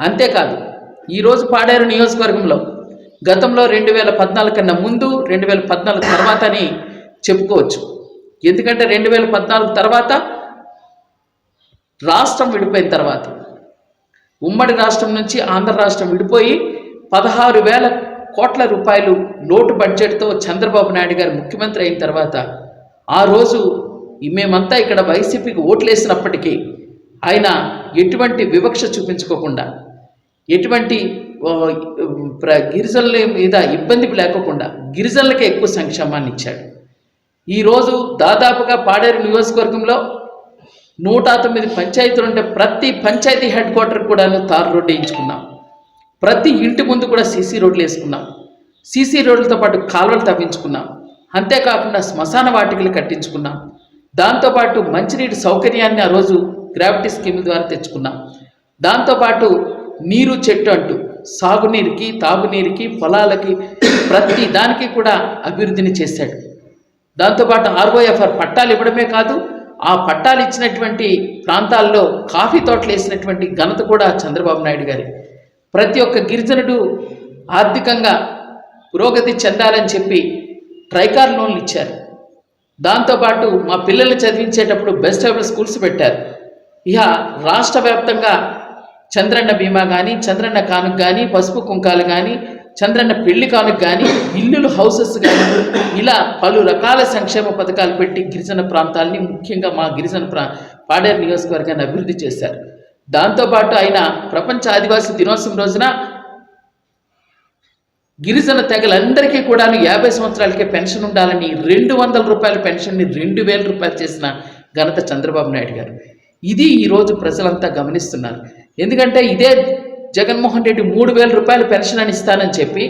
అంతేకాదు ఈరోజు పాడేరు నియోజకవర్గంలో గతంలో రెండు వేల పద్నాలుగు కన్నా ముందు రెండు వేల పద్నాలుగు తర్వాత అని చెప్పుకోవచ్చు. ఎందుకంటే రెండు వేల పద్నాలుగు తర్వాత రాష్ట్రం విడిపోయిన తర్వాత ఉమ్మడి రాష్ట్రం నుంచి ఆంధ్ర రాష్ట్రం విడిపోయి పదహారు వేల కోట్ల రూపాయలు లోటు బడ్జెట్తో చంద్రబాబు నాయుడు గారు ముఖ్యమంత్రి అయిన తర్వాత ఆ రోజు మేమంతా ఇక్కడ వైసీపీకి ఓట్లేసినప్పటికీ ఆయన ఎటువంటి వివక్ష చూపించుకోకుండా ఎటువంటి ప్ర- గిరిజనుల మీద ఇబ్బంది లేకోకుండా గిరిజనులకే ఎక్కువ సంక్షేమాన్ని ఇచ్చాడు. ఈరోజు దాదాపుగా పాడేరు నియోజకవర్గంలో నూట తొమ్మిది పంచాయతీలు ఉంటే ప్రతి పంచాయతీ హెడ్ క్వార్టర్ కూడా తారు రోడ్డు వేయించుకున్నాం. ప్రతి ఇంటి ముందు కూడా సీసీ రోడ్లు వేసుకున్నాం. సీసీ రోడ్లతో పాటు కాలువలు తవ్వించుకున్నాం. అంతేకాకుండా శ్మశాన వాటికలు కట్టించుకున్నాం. దాంతోపాటు మంచినీటి సౌకర్యాన్ని ఆ రోజు గ్రావిటీ స్కీమ్ ద్వారా తెచ్చుకున్నాం. దాంతోపాటు నీరు చెట్టు అంటూ సాగునీరుకి తాగునీరుకి పొలాలకి ప్రతి దానికి కూడా అభివృద్ధిని చేశాడు. దాంతోపాటు ఆర్ఓఎఫ్ఆర్ పట్టాలు ఇవ్వడమే కాదు ఆ పట్టాలు ఇచ్చినటువంటి ప్రాంతాల్లో కాఫీ తోటలు వేసినటువంటి ఘనత కూడా చంద్రబాబు నాయుడు గారి. ప్రతి ఒక్క గిరిజనుడు ఆర్థికంగా పురోగతి చెందాలని చెప్పి ట్రైకార్ లోన్లు ఇచ్చారు. దాంతోపాటు మా పిల్లల్ని చదివించేటప్పుడు బెస్ట్ అవైలబుల్ స్కూల్స్ పెట్టారు. ఇక రాష్ట్ర వ్యాప్తంగా చంద్రన్న బీమా కానీ చంద్రన్న కానుక కానీ పసుపు కుంకాలు కానీ చంద్రన్న పెళ్ళి కానుక కానీ ఇల్లులు హౌసెస్ కానీ ఇలా పలు రకాల సంక్షేమ పథకాలు పెట్టి గిరిజన ప్రాంతాలని ముఖ్యంగా మా గిరిజన ప్రా పాడేరు నియోజకవర్గాన్ని అభివృద్ధి చేశారు. దాంతోపాటు ఆయన ప్రపంచ ఆదివాసీ దినోత్సవం రోజున గిరిజన తెగలందరికీ కూడా యాభై సంవత్సరాలకే పెన్షన్ ఉండాలని రెండు వందల రూపాయల పెన్షన్ని రెండు వేల రూపాయలు చేసిన ఘనత చంద్రబాబు నాయుడు గారు. ఇది ఈరోజు ప్రజలంతా గమనిస్తున్నారు. ఎందుకంటే ఇదే జగన్మోహన్ రెడ్డి మూడు వేల రూపాయలు పెన్షన్ అని ఇస్తానని చెప్పి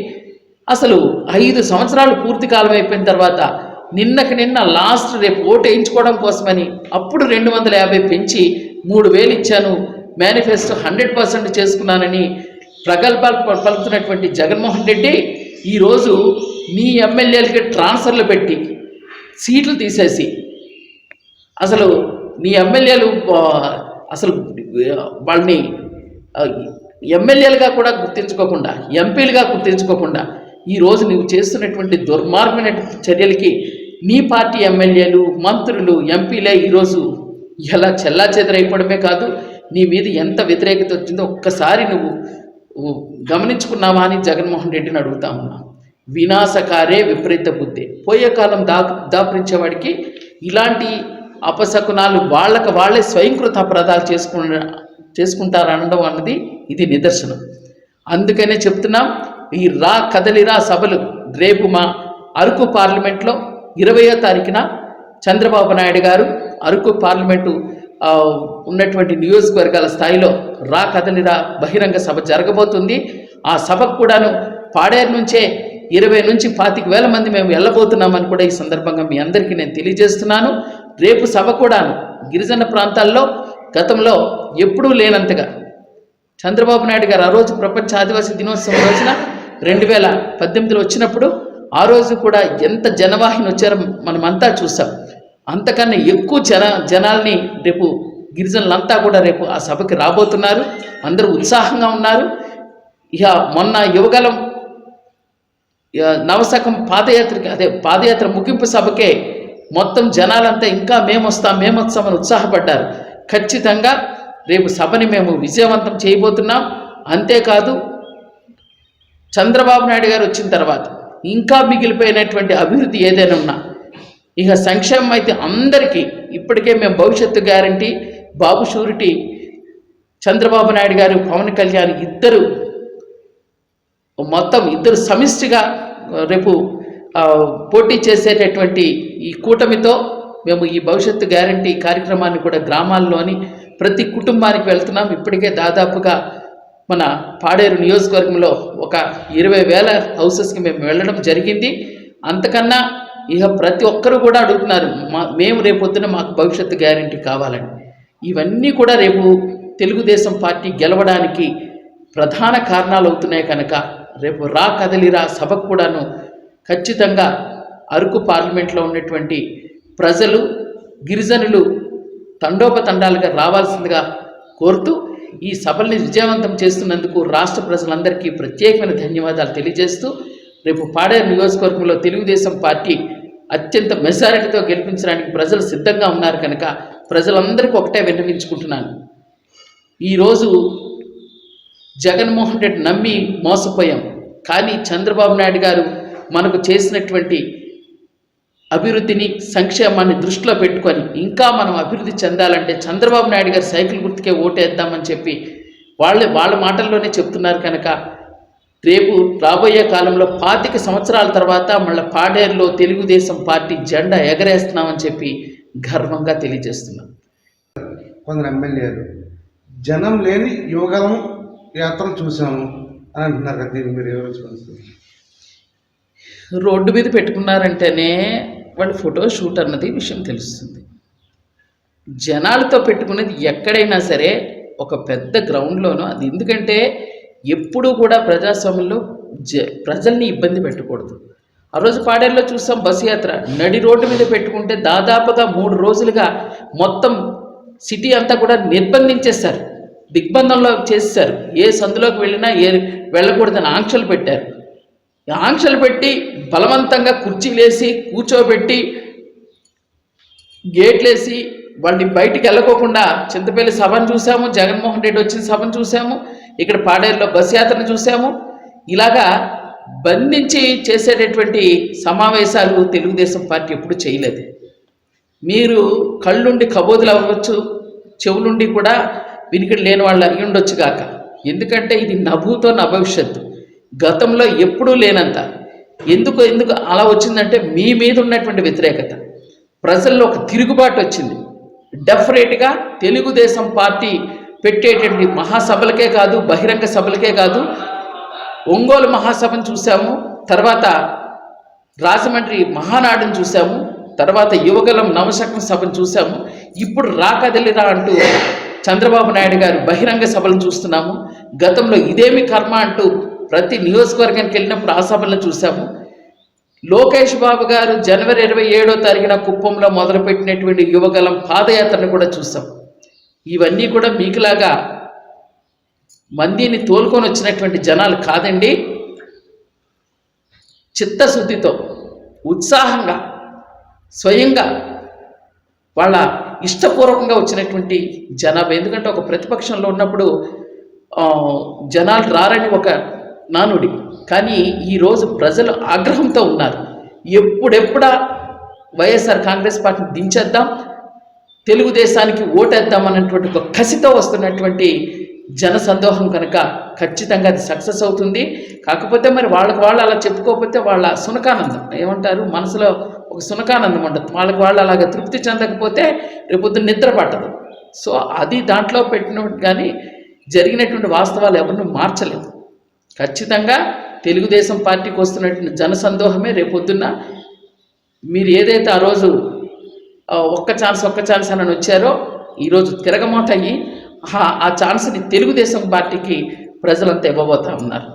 అసలు ఐదు సంవత్సరాలు పూర్తి కాలం అయిపోయిన తర్వాత నిన్నకి నిన్న లాస్ట్ రేపు ఓటు వేయించుకోవడం కోసమని అప్పుడు రెండు వందల యాభై పెంచి మూడు వేలు ఇచ్చాను. మేనిఫెస్టో హండ్రెడ్ పర్సెంట్ చేసుకున్నానని ప్రగల్భాలు పలుకుతున్నటువంటి జగన్మోహన్ రెడ్డి ఈరోజు నీ ఎమ్మెల్యేలకి ట్రాన్స్ఫర్లు పెట్టి సీట్లు తీసేసి అసలు నీ ఎమ్మెల్యేలు అసలు వాళ్ళని ఎమ్మెల్యేలుగా కూడా గుర్తించుకోకుండా ఎంపీలుగా గుర్తించుకోకుండా ఈరోజు నువ్వు చేస్తున్నటువంటి దుర్మార్గమైన చర్యలకి నీ పార్టీ ఎమ్మెల్యేలు మంత్రులు ఎంపీలే ఈరోజు ఎలా చెల్లా చెదరైపోవడమే కాదు నీ మీద ఎంత వ్యతిరేకత వచ్చిందో ఒక్కసారి నువ్వు గమనించుకున్నావా అని జగన్మోహన్ రెడ్డిని అడుగుతా ఉన్నా. వినాశకారే విపరీత బుద్ధి. పోయే కాలం దా దాపరించేవాడికి ఇలాంటి అపశకునాలు వాళ్ళకి వాళ్ళే స్వయంకృత అపరాధాలు చేసుకున్న చేసుకుంటారనడం అన్నది ఇది నిదర్శనం. అందుకనే చెప్తున్నాం ఈ రా కదలిరా సభలు రేపు మా అరకు పార్లమెంట్లో ఇరవయో తారీఖున చంద్రబాబు నాయుడు గారు అరకు పార్లమెంటు ఉన్నటువంటి నియోజకవర్గాల స్థాయిలో రా కదలిరా బహిరంగ సభ జరగబోతుంది. ఆ సభకు కూడాను పాడేరు నుంచే ఇరవై నుంచి పాతిక వేల మంది మేము వెళ్ళబోతున్నామని కూడా ఈ సందర్భంగా మీ అందరికీ నేను తెలియజేస్తున్నాను. రేపు సభ కూడాను గిరిజన ప్రాంతాల్లో గతంలో ఎప్పుడూ లేనంతగా చంద్రబాబు నాయుడు గారు ఆ రోజు ప్రపంచ ఆదివాసీ దినోత్సవం రోజున రెండు వేల పద్దెనిమిదిలో వచ్చినప్పుడు ఆ రోజు కూడా ఎంత జనవాహిని వచ్చారో మనమంతా చూసాం. అంతకన్నా ఎక్కువ జన జనాల్ని రేపు గిరిజనులంతా కూడా రేపు ఆ సభకి రాబోతున్నారు. అందరూ ఉత్సాహంగా ఉన్నారు. ఇక మొన్న యువగలం నవశకం పాదయాత్రకి అదే పాదయాత్ర ముగింపు సభకే మొత్తం జనాలంతా ఇంకా మేము వస్తాం మేము వస్తామని ఉత్సాహపడ్డారు. ఖచ్చితంగా రేపు సభని మేము విజయవంతం చేయబోతున్నాం. అంతేకాదు చంద్రబాబు నాయుడు గారు వచ్చిన తర్వాత ఇంకా మిగిలిపోయినటువంటి అభివృద్ధి ఏదైనా ఉన్నా ఇక సంక్షేమం అయితే అందరికీ ఇప్పటికే మేము భవిష్యత్తు గ్యారంటీ. బాబు షూరిటీ చంద్రబాబు నాయుడు గారు పవన్ కళ్యాణ్ ఇద్దరు మొత్తం ఇద్దరు సమిష్టిగా రేపు పోటీ చేసేటటువంటి ఈ కూటమితో మేము ఈ భవిష్యత్తు గ్యారంటీ కార్యక్రమాన్ని కూడా గ్రామాల్లోని ప్రతి కుటుంబానికి వెళ్తున్నాం. ఇప్పటికే దాదాపుగా మన పాడేరు నియోజకవర్గంలో ఒక ఇరవై వేల హౌసెస్కి మేము వెళ్ళడం జరిగింది. అంతకన్నా ఇక ప్రతి ఒక్కరు కూడా అడుగుతున్నారు మా మేము రేపొద్దున మాకు భవిష్యత్తు గ్యారంటీ కావాలని. ఇవన్నీ కూడా రేపు తెలుగుదేశం పార్టీ గెలవడానికి ప్రధాన కారణాలు అవుతున్నాయి కనుక రేపు రా కదలిరా సభకు కూడాను ఖచ్చితంగా అరకు పార్లమెంట్లో ఉన్నటువంటి ప్రజలు గిరిజనులు తండోపతండాలుగా రావాల్సిందిగా కోరుతూ ఈ సభల్ని విజయవంతం చేస్తున్నందుకు రాష్ట్ర ప్రజలందరికీ ప్రత్యేకమైన ధన్యవాదాలు తెలియజేస్తూ రేపు పాడేరు నియోజకవర్గంలో తెలుగుదేశం పార్టీ అత్యంత మెజారిటీతో గెలిపించడానికి ప్రజలు సిద్ధంగా ఉన్నారు కనుక ప్రజలందరికీ ఒకటే విన్నవించుకుంటున్నాను. ఈరోజు జగన్మోహన్ రెడ్డి నమ్మి మోసపోయాం. కానీ చంద్రబాబు నాయుడు గారు మనకు చేసినటువంటి అభివృద్ధిని సంక్షేమాన్ని దృష్టిలో పెట్టుకొని ఇంకా మనం అభివృద్ధి చెందాలంటే చంద్రబాబు నాయుడు గారు సైకిల్ గుర్తుకే ఓటేద్దామని చెప్పి వాళ్ళే వాళ్ళ మాటల్లోనే చెప్తున్నారు కనుక రేపు రాబోయే కాలంలో పాతిక సంవత్సరాల తర్వాత మళ్ళీ పాడేరులో తెలుగుదేశం పార్టీ జెండా ఎగరేస్తున్నామని చెప్పి గర్వంగా తెలియజేస్తున్నాం. కొందరు ఎమ్మెల్యేలు జనం లేని యువగలం యాత్ర చూసాము అని అంటున్నారు కదా మీరు రోడ్డు మీద పెట్టుకున్నారంటేనే వాళ్ళు ఫోటో షూట్ అన్నది విషయం తెలుస్తుంది. జనాలతో పెట్టుకునేది ఎక్కడైనా సరే ఒక పెద్ద గ్రౌండ్లోనో అది ఎందుకంటే ఎప్పుడూ కూడా ప్రజాస్వామ్యంలో జ ప్రజల్ని ఇబ్బంది పెట్టకూడదు. ఆ రోజు పాడేరులో చూసాం బస్సు యాత్ర. నడి రోడ్డు మీద పెట్టుకుంటే దాదాపుగా మూడు రోజులుగా మొత్తం సిటీ అంతా కూడా నిర్బంధించేశారు. దిగ్బంధంలో చేశారు ఏ సందులోకి వెళ్ళినా ఏ వెళ్ళకూడదని ఆంక్షలు పెట్టారు. ఆంక్షలు పెట్టి బలవంతంగా కుర్చీలేసి కూర్చోబెట్టి గేట్లేసి వాళ్ళని బయటికి వెళ్ళకోకుండా చింతపల్లి సభను చూసాము జగన్మోహన్ రెడ్డి వచ్చిన సభను చూసాము ఇక్కడ పాడేరులో బస్ యాత్రను చూసాము. ఇలాగా బంధించి చేసేటటువంటి సమావేశాలు తెలుగుదేశం పార్టీ ఎప్పుడు చేయలేదు. మీరు కళ్ళుండి కబోదులు అవ్వచ్చు చెవులుండి కూడా వినికిడి లేని వాళ్ళు అయి ఉండొచ్చు కాక. ఎందుకంటే ఇది నభూతో నభవిష్యత్తు. గతంలో ఎప్పుడూ లేనంత. ఎందుకు ఎందుకు అలా వచ్చిందంటే మీ మీద ఉన్నటువంటి వ్యతిరేకత. ప్రజల్లో ఒక తిరుగుబాటు వచ్చింది. డెఫినెట్గా తెలుగుదేశం పార్టీ పెట్టేటువంటి మహాసభలకే కాదు బహిరంగ సభలకే కాదు ఒంగోలు మహాసభను చూసాము తర్వాత రాజమండ్రి మహానాడును చూసాము తర్వాత యువగలం నవశకం సభను చూసాము ఇప్పుడు రాకదలిరా అంటూ చంద్రబాబు నాయుడు గారు బహిరంగ సభలను చూస్తున్నాము గతంలో ఇదేమి కర్మ అంటూ ప్రతి నియోజకవర్గానికి వెళ్ళినప్పుడు ఆ సభలను చూసాము. లోకేష్ బాబు గారు జనవరి ఇరవై ఏడో తారీఖున కుప్పంలో మొదలుపెట్టినటువంటి యువగలం పాదయాత్రను కూడా చూసాం. ఇవన్నీ కూడా మీకులాగా మందిని తోలుకొని వచ్చినటువంటి జనాలు కాదండి. చిత్తశుద్ధితో ఉత్సాహంగా స్వయంగా వాళ్ళ ఇష్టపూర్వకంగా వచ్చినటువంటి జనాభా. ఎందుకంటే ఒక ప్రతిపక్షంలో ఉన్నప్పుడు జనాలు రారని ఒక నానుడి. కానీ ఈరోజు ప్రజలు ఆగ్రహంతో ఉన్నారు. ఎప్పుడెప్పుడా వైఎస్ఆర్ కాంగ్రెస్ పార్టీని దించేద్దాం తెలుగుదేశానికి ఓటేద్దాం అన్నటువంటి ఒక కసితో వస్తున్నటువంటి జన సందోహం కనుక ఖచ్చితంగా అది సక్సెస్ అవుతుంది. కాకపోతే మరి వాళ్ళకి వాళ్ళు అలా చెప్పుకోకపోతే వాళ్ళ సునకానందం. ఏమంటారు? మనసులో ఒక సునకానందం ఉండదు వాళ్ళకి వాళ్ళు అలాగ తృప్తి చెందకపోతే రేపొద్దు నిద్ర పట్టదు. సో అది దాంట్లో పెట్టిన కానీ జరిగినటువంటి వాస్తవాలు ఎవరిని మార్చలేదు. ఖచ్చితంగా తెలుగుదేశం పార్టీకి వస్తున్నటువంటి జన సందోహమే రేపొద్దున్న. మీరు ఏదైతే ఆ రోజు ఒక్క ఛాన్స్ ఒక్క ఛాన్స్ అని వచ్చారో ఈరోజు తిరగమోత అయ్యి ఆ ఛాన్స్ని తెలుగుదేశం పార్టీకి ప్రజలంతా ఇవ్వబోతా ఉన్నారు.